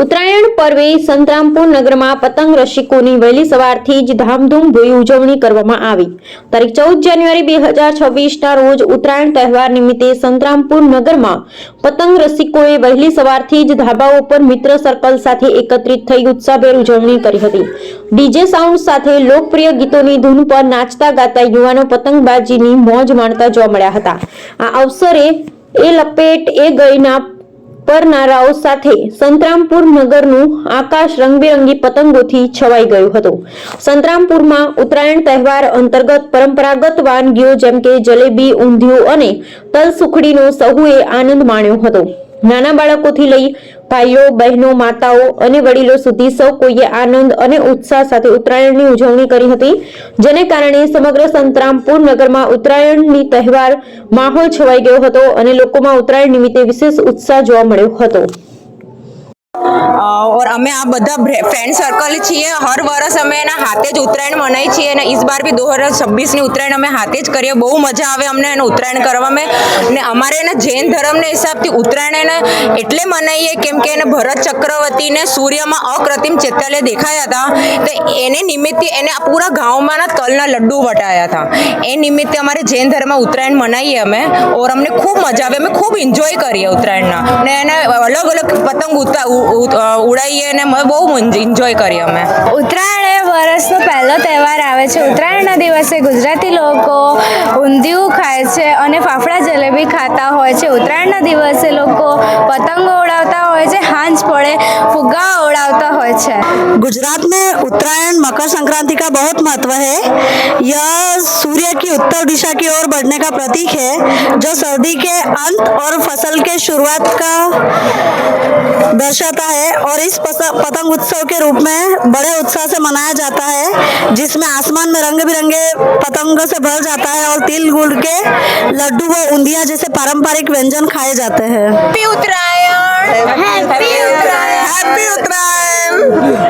ઉત્તરાયણ પર્વે સંતરામપુર નગરમાં પતંગ રસિકોની વહેલી સવારથી જ ધામધૂમભરી ઉજવણી કરવામાં આવી. તારીખ ચૌદ જાન્યુઆરી બે હજાર છવ્વીસના રોજ ઉત્તરાયણ તહેવાર નિમિત્તે સંતરામપુર નગરમાં પતંગ રસિકોએ વહેલી સવારથી જ ધાબાઓ પર મિત્ર સર્કલ સાથે એકત્રિત થઈ ઉત્સાહભેર ઉજવણી કરી હતી. ડીજે સાઉન્ડ સાથે લોકપ્રિય ગીતોની ધૂન પર નાચતા ગાતા યુવાનો પતંગબાજીની મોજ માણતા જોવા મળ્યા હતા. આ અવસરે એ લપેટ એ ગઈના પરનારાઓ સાથે સંતરામપુર નગરનું આકાશ રંગબેરંગી પતંગોથી છવાઈ ગયું હતું. સંતરામપુરમાં ઉત્તરાયણ તહેવાર અંતર્ગત પરંપરાગત વાનગીઓ જેમ કે જલેબી, ઊંધિયું અને તલ સુખડીનો સહુએ આનંદ માણ્યો હતો. નાના બાળકોથી લઈ ભાઈઓ, બહેનો, માતાઓ અને વડીલો સુધી સૌ કોઈએ આનંદ અને ઉત્સાહ સાથે ઉત્તરાયણની ઉજવણી કરી હતી, જેને કારણે સમગ્ર સંતરામપુર નગરમાં ઉત્તરાયણની તહેવાર માહોલ છવાઈ ગયો હતો અને લોકોમાં ઉત્તરાયણ નિમિત્તે વિશેષ ઉત્સાહ જોવા મળ્યો હતો. और અમે આ બધા ફ્રેન્ડ સર્કલ છીએ. હર વર્ષ અમે એના હાથે જ ઉત્તરાયણ મનાવીએ છીએ અને ઇસ બાર બી દો હજાર છવ્વીસની ઉત્તરાયણ અમે હાથે જ કરીએ. બહુ મજા આવે અમને એને ઉત્તરાયણ કરવામાં ને અમારે એને જૈન ધર્મના હિસાબથી ઉત્તરાયણ એને એટલે મનાવીએ કેમ કે એને ભરત ચક્રવર્તીને સૂર્યમાં અકૃત્રિમ ચેતાલે દેખાયા હતા. તો એને નિમિત્તે એને પૂરા ગામમાં તલના લડ્ડુ વટાયા હતા. એ નિમિત્તે અમારે જૈન ધર્મ ઉત્તરાયણ મનાવીએ અમે. ઓર અમને ખૂબ મજા આવે. અમે ખૂબ એન્જોય કરીએ ઉત્તરાયણના. ને એને અલગ અલગ પતંગ ઉતા ઉડાવીએ ને અમે બહુ એન્જોય કરીએ અમે ઉત્તરાયણ એ વર્ષનો પહેલો તહેવાર આવે છે ઉત્તરાયણના દિવસે ગુજરાતી લોકો ઊંધિયું ખાય છે અને ફાફડા જલેબી ખાતા હોય છે ઉત્તરાયણના દિવસે લોકો પતંગો ઉડાવતા હોય છે હાંજ પડે ફુગ્ગા ઉડાવતા હોય છે गुजरात में उत्तरायण मकर संक्रांति का बहुत महत्व है यह सूर्य की उत्तर दिशा की ओर बढ़ने का प्रतीक है जो सर्दी के अंत और फ़सल के शुरुआत का दर्शाता है और इस पतंग उत्सव के रूप में बड़े उत्साह से मनाया जाता है जिसमें आसमान में रंग बिरंगे पतंगों से भर जाता है और तिल गुड़ के लड्डू व ऊंधिया जैसे पारंपरिक व्यंजन खाए जाते हैं। उत्तरायण उत्तरायण